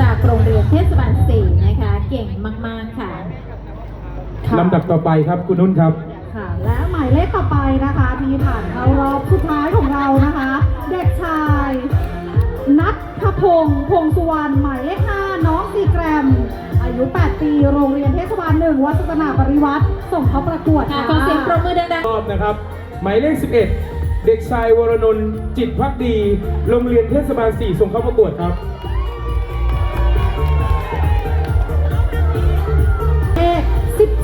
จากโรงเรียนเทศบาลสี่นะคะ เก่งมากๆค่ะลำดับต่อไปครับคุณนุ่นครับ ค่ะ และหมายเลขต่อไปนะคะที่ผ่านเข้ารอบสุดท้ายของเรานะคะ เด็กชาย นัทพงศ์พงสุวรรณหมายเลข5น้องซีแกรม อายุ 8 ปี โรงเรียนเทศบาลหนึ่งวัดสนาปริวัติ ส่งเข้าประกวดค่ะค่ะขอเสียงปรบมือดังรอบนะครับ หมายเลข 11 เด็กชายวรนนท์จิตพักดี โรงเรียนเทศบาล 4 ส่งเข้าประกวดครับ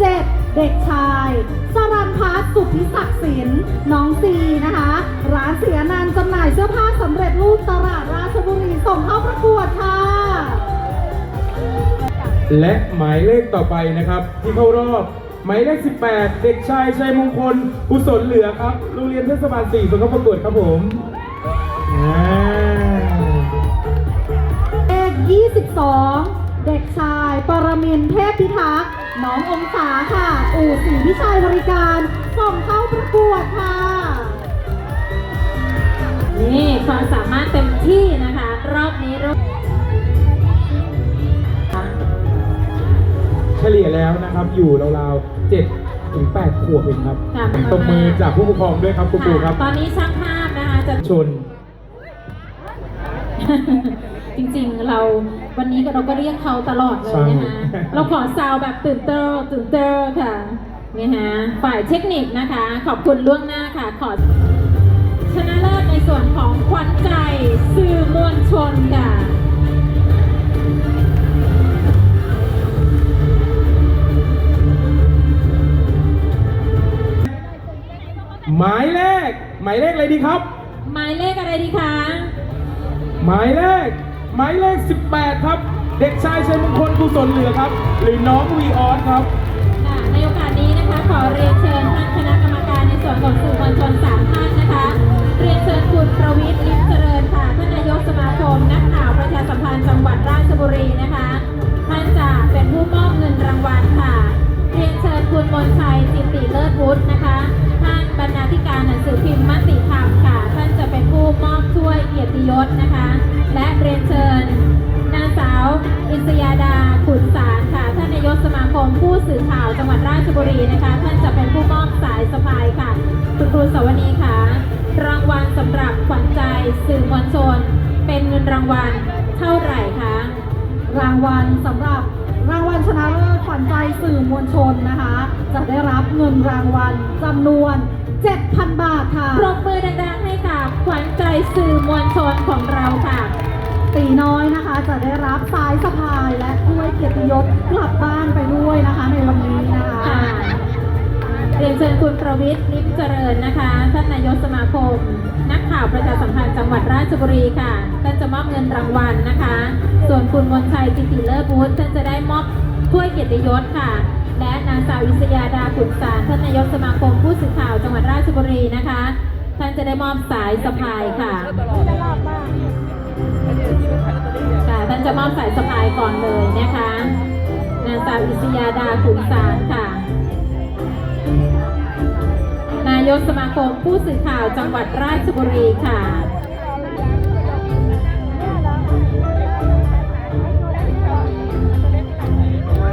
17เด็กชายสรันพัฒน์สุทธิศักดิ์สินน้องซีนะคะ ร้านเสียนันต์จำหน่ายเสื้อผ้าสำเร็จรูปตลาดราชบุรีส่งเข้าประกวดค่ะ และหมายเลขต่อไปนะครับ ที่เข้ารอบ หมายเลข 18 เด็กชายชัยมงคลกุศลเหลือครับโรงเรียนเทศบาล4ส่งเข้าประกวดครับผมอ่าเลข22 เด็กชาย ปรมินทร์เทพพิทักษ์ น้ององศาค่ะ อู่ศรีวิชัยบริการส่งเข้าประกวดค่ะๆนี่ความสามารถเต็มที่นะคะ รอบนี้รอบเฉลี่ยแล้วนะครับ อยู่ราวๆ7ถึง8ขวบเองครับค่ะตบมือจากผู้ปกครองด้วยครับคุณครูครับ ตอนนี้ช่างภาพนะคะจะชน จริงๆเรา วันนี้ก็เราก็เรียกเขาตลอดเลยนะคะใช่เราขอซาวแบบตื่นเต้นตื่นเต้นค่ะนี่ฮะฝ่ายเทคนิคนะคะ ขอบคุณล่วงหน้าค่ะ ขอชนะเลิศในส่วนของขวัญใจสื่อมวลชนค่ะหมายเลข หมายเลขอะไรดีครับ หมายเลขอะไรดีคะ หมายเลข หมายเลข 18 ครับ เด็กชายชัยมงคลกุศลเหลือครับ หรือน้องวีออสครับ ค่ะในโอกาสนี้นะคะขอเรียนเชิญท่านคณะกรรมการในส่วนของสื่อมวลชนสามท่านนะคะ เรียนเชิญคุณประวิทย์ลิ้มเจริญค่ะท่านนายกสมาคม นักข่าวประชาสัมพันธ์จังหวัดราชบุรีนะคะท่านจะเป็นผู้มอบเงินรางวัลค่ะ เรียนเชิญคุณมนชัยจิตติเลิศวุฒินะคะท่านบรรณาธิการหนังสือพิมพ์มติธรรมค่ะ ท่านจะเป็นผู้มอบถ้วยเกียรติยศนะคะ และ กสมาคมผู้สื่อข่าวจังหวัดราชบุรีนะคะ ท่านจะเป็นผู้มอบสายสะพายค่ะคุณครูสวนีค่ะ รางวัลสำหรับขวัญใจสื่อมวลชน เป็นเงินรางวัลเท่าไหร่คะรางวัลสำหรับรางวัลชนะเลิศขวัญใจสื่อมวลชนนะคะ จะได้รับเงินรางวัลจำนวน 7,000 บาทค่ะปรบมือดังๆให้กับขวัญใจสื่อมวลชนของเราค่ะ ตีน้อยนะคะ จะได้รับสายสะพายและถ้วยเกียรติยศกลับบ้านไปด้วยนะคะในวันนี้นะคะเรียนเชิญคุณประวิทย์ลิมเจริญนะคะ ท่านนายกสมาคม นักข่าวประชาสัมพันธ์จังหวัดราชบุรีค่ะ ท่านจะมอบเงินรางวัลนะคะ ส่วนคุณมนชัยจิติเลิศบุตรท่านจะได้มอบถ้วยเกียรติยศค่ะ และนางสาวอิสยาดาขุนสารท่านนายกสมาคมผู้สื่อข่าวจังหวัดราชบุรีนะคะ ท่านจะได้มอบสายสะพายค่ะ ท่านจะมอบสายสะพายก่อนเลยนะคะนางสาวอิสยาดาขุนสารค่ะ นายกสมาคมผู้สื่อข่าวจังหวัดราชบุรีค่ะ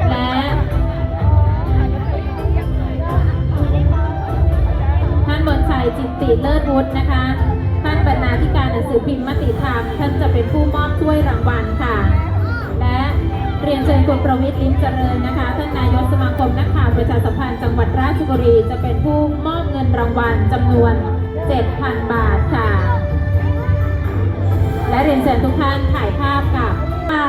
และท่านบนชัยจิตติเลิศวุฒินะคะ ท่านบรรณาธิการหนังสือพิมพ์มติธรรม ท่านจะเป็นผู้มอบถ้วยรางวัลค่ะ คุณประวิทย์ลิ้มเจริญนะคะ ท่านนายกสมาคมนักข่าวประชาสัมพันธ์จังหวัดราชบุรี จะเป็นผู้มอบเงินรางวัลจำนวน 7,000 บาทค่ะ และเรียนเชิญทุกท่านถ่ายภาพกับค่ะ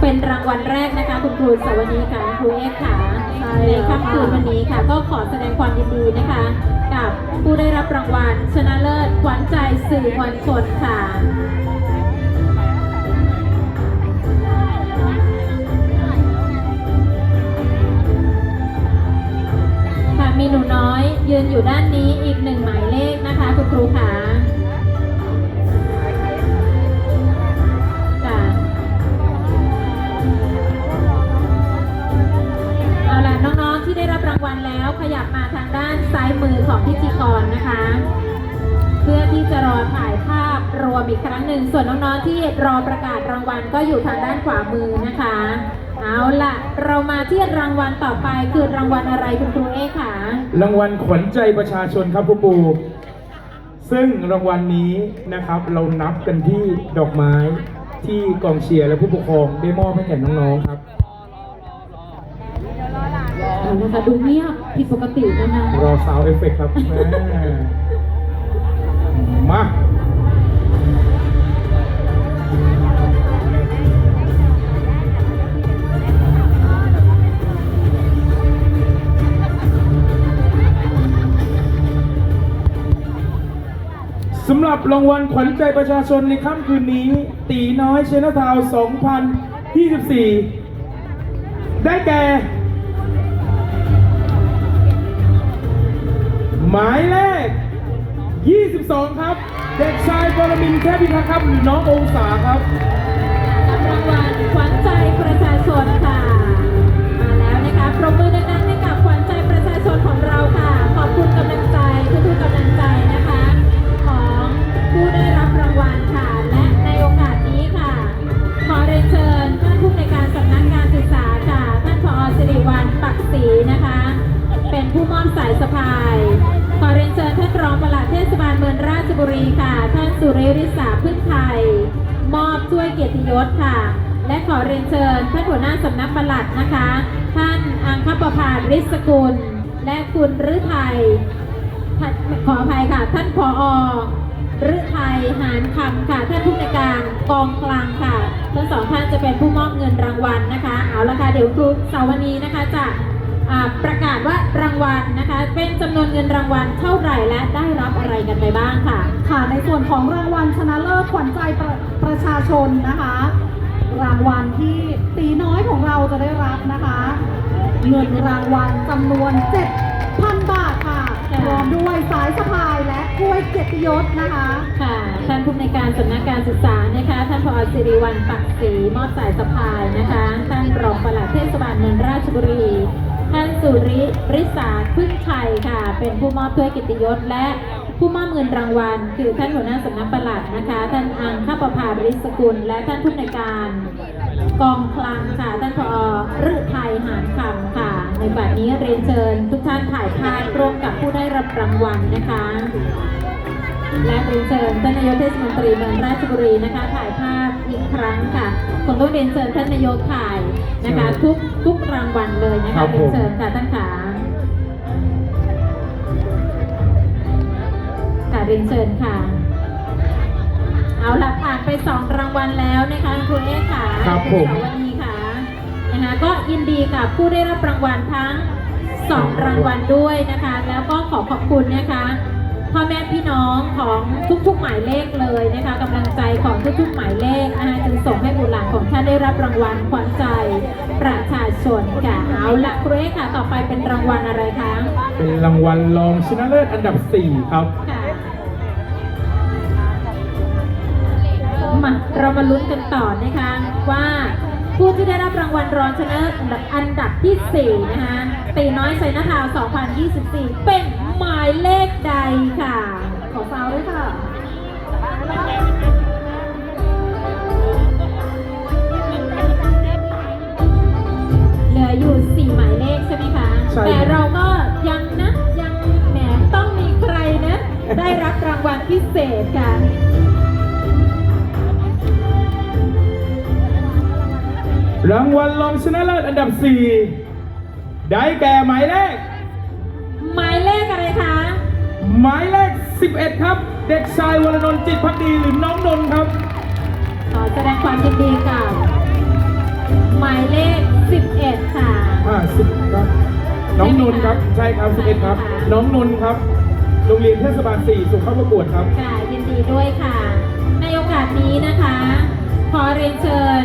เป็นรางวัลแรกนะคะ คุณครูสวนีค่ะครูเอกค่ะในแล้วค่ำคืนวันนี้ค่ะ ก็ขอแสดงความยินดีนะคะ กับผู้ได้รับรางวัลชนะเลิศขวัญใจสื่อมวลชนค่ะ อยู่ด้านนี้อีกหนึ่งหมายเลขนะคะ คุณครูค่ะค่ะเอาล่ะน้องๆที่ได้รับรางวัลแล้วขยับมาทางด้านซ้ายมือของพิธีกรนะคะ เพื่อที่จะรอถ่ายภาพรวมอีกครั้งหนึ่ง ส่วนน้องๆที่รอประกาศรางวัลก็อยู่ทางด้านขวามือนะคะ เอาล่ะ เรามาที่รางวัลต่อไปคือรางวัลอะไรคุณครูเอ๊ค่ะ รางวัลขวัญใจประชาชนครับครูปู ซึ่งรางวัลนี้นะครับ เรานับกันที่ดอกไม้ที่กองเชียร์และผู้ปกครองได้มอบให้แก่น้องๆครับ เอานะคะดูเงียบผิดปกตินะคะ รอซาวเอฟเฟกครับแม่มา สำหรับรางวัลขวัญใจประชาชนในค่ำคืนนี้ ตีน้อยเชนทาว 2024 ได้แก่ หมายเลข 22 ครับ เด็กชายบรมินแค่พิทักษ์ครับหรือน้ององศาครับรับรางวัลขวัญใจประชาชนค่ะ มาแล้วนะคะปรบมือดังๆให้กับขวัญใจประชาชนของเราค่ะ ขอบคุณกำลังใจทุกๆกำลังใจ บุรีค่ะ ท่านสุริริษาพึ่งไทย มอบช่วยเกียรติยศค่ะ และขอเรียนเชิญท่านหัวหน้าสำนักปลัดนะคะ ท่านอังคประภาริศกุล และคุณฤทัยท่านขออภัยค่ะ ท่านผอฤทัยหานคำค่ะ ท่านผู้ในการกองกลางค่ะ ทั้งสองท่านจะเป็นผู้มอบเงินรางวัลนะคะ เอาละค่ะ เดี๋ยวครูสาวนีนะคะจะ ประกาศว่ารางวัลนะคะ เป็นจำนวนเงินรางวัลเท่าไหร่และได้รับอะไรกันไปบ้างค่ะ ค่ะในส่วนของรางวัลชนะเลิศขวัญใจประประชาชนนะคะ รางวัลที่ตีน้อยของเราจะได้รับนะคะ เงินรางวัลจำนวน 7,000 บาทค่ะค่ะพร้อมด้วยสายสะพายและกล้วยเกียรติยศนะคะค่ะท่านผู้ในวยการสำนักการศึกษานะคะท่านผอสิริวัลปักศรีมอบสายสะพายนะคะท่านรองปลัดเทศบาลเมืองราชบุรี ท่านสุริริษาพึ่งชัยค่ะ เป็นผู้มอบถ้วยกิติยศและผู้มอบเงินรางวัล คือท่านหัวหน้าสำนักปลัดนะคะ ท่านอังคประภาริศกุล และท่านผู้ในการกองคลังค่ะ ท่านผอฤทัยหานคำค่ะ ในบัดนี้เรียนเชิญ ทุกท่านถ่ายภาพร่วมกับผู้ได้รับรางวัลนะคะ และเรียนเชิญท่านนายกเทศมนตรีเมืองราชบุรีนะคะถ่าย ครั้งค่ะคงต้องเรียนเชิญท่านนายกถ่ายนะคะใช่ทุกทุกรางวัลเลยนะครัคะบเรียนผมเชิญค่ะท่านขาค่ะเรียนเชิญค่ะ เอาละผ่านไปสองรางวัลแล้วนะคะคุณเอ๊ค่ะครับผม ณสาวนีค่ะนะคะก็ยินดีกับผู้ได้รับรางวัลทั้งสองรางวัลด้วยนะคะ แล้วก็ขอขอบคุณนะคะพ่อแม่พี่น้องของทุกๆหมายเลขเลยนะคะกำลังใจของทุกๆหมายเล รับรางวัลขวัญใจประชาชนค่ะเอาละครูเอ๊ค่ะ ต่อไปเป็นรางวัลอะไรคะเป็นรางวัลรองชนะเลิศอันดับ 4 ครับ ค่ะมาเรามาลุ้นกันต่อนะคะว่าผู้ที่ได้รับรางวัลรองชนะเลิศอันดับที่ 4 นะคะตีน้อยไซนทาวน์2024 เป็น พิเศษค่ะรางวัลรองชนะเลิศอันดับ 4 ได้แก่หมายเลข หมายเลขอะไรคะ หมายเลข 11 ครับ เด็กชายวรนนท์จิตพักดีหรือน้องนนท์ครับ ขอแสดงความยินดีกับ หมายเลข 11 ค่ะ อ่าสิบครับ น้องนนท์ครับ ใช่ครับ 11 ครับ น้องนนท์ครับ โรงเรียนเทศบาล4ส่เข้าประกวดครับ ค่ะยินดีด้วยค่ะ ในโอกาสนี้นะคะ ขอเรียนเชิญ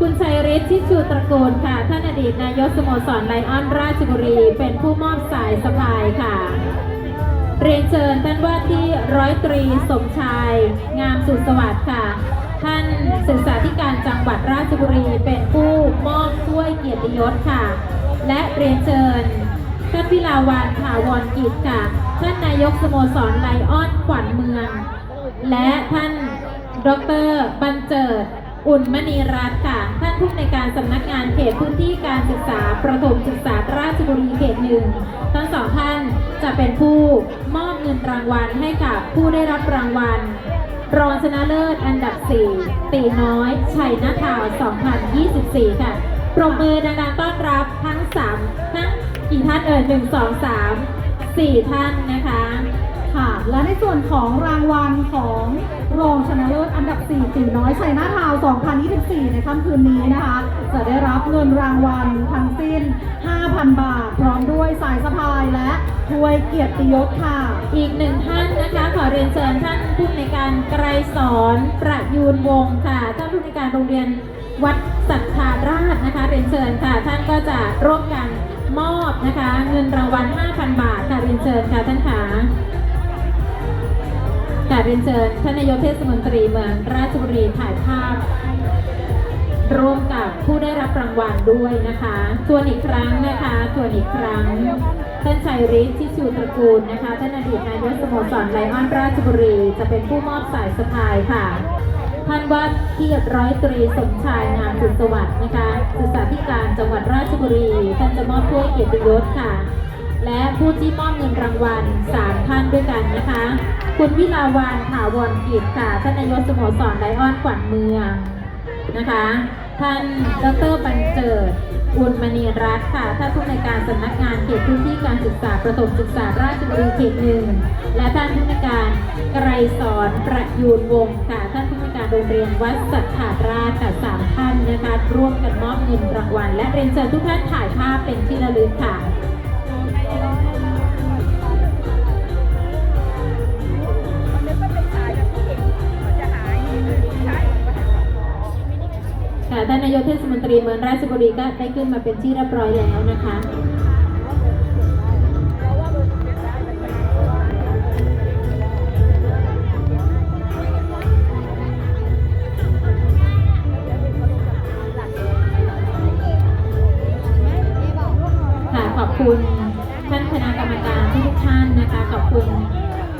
คุณชัยฤทธิ์ชิชูตระกูลค่ะ ท่านอดีตนายกสโมสรไลออนราชบุรี เป็นผู้มอบสายสะพายค่ะ เรียนเชิญท่านว่าที่ร้อยตรีสมชาย งามสุขสวัสดิ์ค่ะ ท่านศึกษาธิการจังหวัดราชบุรีเป็นผู้มอบถ้วยเกียรติยศค่ะ และเรียนเชิญ ท่านพิลาวันถาวรกิจค่ะ ท่านนายกสโมสรไลออนขวัญเมือง และท่านดรบัญเจิด อุ่นมณีรัตน์ค่ะ ท่านผู้ในการสำนักงานเขตพื้นที่การศึกษาประถมศึกษาราชบุรีเขตหนึ่งทั้งสองท่านจะเป็นผู้มอบเงินรางวัลให้กับผู้ได้รับรางวัล รองชนะเลิศอันดับ 4 ตีน้อย ชัยนาทาว 2024 ค่ะ ปรบมือดังๆต้อนรับทั้ง 3 ทั้ง กี่ท่านเอ่ย1 2 3 4ท่านนะคะ ค่ะ และในส่วนของรางวัลของรองชนะเลิศอันดับ 4 ตีน้อยชัยนาทาว 2024 ในค่ำคืนนี้นะคะ จะได้รับเงินรางวัลทั้งสิ้น 5,000 บาท พร้อมด้วยสายสะพายและถ้วยเกียรติยศค่ะ อีกหนึ่งท่านนะคะ ขอเรียนเชิญท่านผู้ในการไกรสอนประยูนวงค่ะ ท่านผู้ในการโรงเรียนวัดสัทธาราชนะคะ เรียนเชิญค่ะ ท่านก็จะร่วมกันมอบนะคะ เงินรางวัล 5,000 บาทค่ะเรียนเชิญค่ะท่านขาค่ะเรียนเชิญท่านนายกเทศมนตรีเมืองราชบุรีถ่ายภาพ ร่วมกับผู้ได้รับรางวัลด้วยนะคะทวนอีกครั้งนะคะทวนอีกครั้งท่านชัยฤทธิ์ทิชูตระกูลนะคะท่านอดีตนายกสโมสรไลออนราชบุรี จะเป็นผู้มอบสายสะพายค่ะ ท่านว่าที่ร้อยตรีสมชายงามสุขสวัสดิ์นะคะศึกษาธิการจังหวัดราชบุรี ท่านจะมอบถ้วยเกียรติยศค่ะ และผู้ที่มอบเงินรางวัลสามท่านด้วยกันนะคะ คุณวิลาวันถาวรกิจค่ะ ท่านนายกสโมสรไลออนขวัญเมืองนะคะ ท่านดรบัญเจิดอุลมณีรัตน์ค่ะท่านผู้ในการสำนักงานเขตพื้นที่การศึกษาประถมศึกษาราชบุรีเขตหนึ่งและท่านผู้ในการไกรสอนประยูนวงศ์ค่ะท่านผู้ โรงเรียนวัดสัทธาราชค่ะสามท่านนะคะ ร่วมกันมอบเงินรางวัล และเรียนเชิญทุกท่านถ่ายภาพเป็นที่ระลึกค่ะค่ะท่านนายกเทศมนตรีเมืองราชบุรีก็ได้ขึ้นมาเป็นที่เรียบร้อยแล้วนะคะ ขอบคุณท่านคณะกรรมการทุกๆท่านนะคะ ขอบคุณ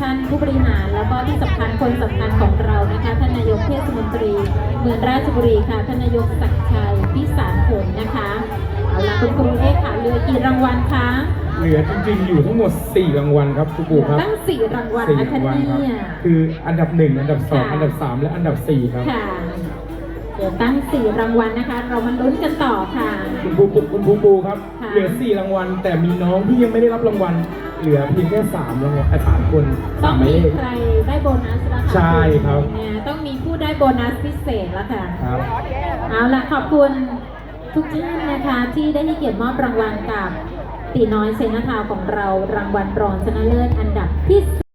ท่านผู้บริหารแล้วก็ที่สำคัญคนสำคัญของเรานะคะท่านนายกเทศมนตรีเมืองราชบุรีค่ะท่านนายกศักดิ์ชัยพิสารผลนะคะเอาละคุณครูเอ๊ค่ะเหลือกี่รางวัลคะเหลือจริงๆอยู่ทั้งหมด 4 รางวัลครับครูปู่ครับตั้งสี่รางวัลสี่นะคะรางวัลครับเนี่ยคืออันดับ 1 อันดับ2ค่ะอันดับ 3 และอันดับ 4 ครับค่ะเดี๋ยวตั้งสี่รางวัลนะคะ เรามาลุ้นกันต่อค่ะ คุณครูปู่คุณครูปู่ครับค่ะ เหลือ4รางวัล แต่มีน้องที่ยังไม่ได้รับรางวัล เหลือเพียงแค่3รางวัลเอ่อสามคนต้สาองมหมายมีเลข ใครได้โบนัสแล้วค่ะใช่ครับ เนี่ยต้องมีผู้ได้โบนัสพิเศษแล้วค่ะ ครับ เอาล่ะขอบคุณทุกท่านนะคะที่ได้ให้เกียรติมอบรางวัลกับตีน้อยเซนาทาวน์ของเรารางวัลรองชนะเลิศอันดับที่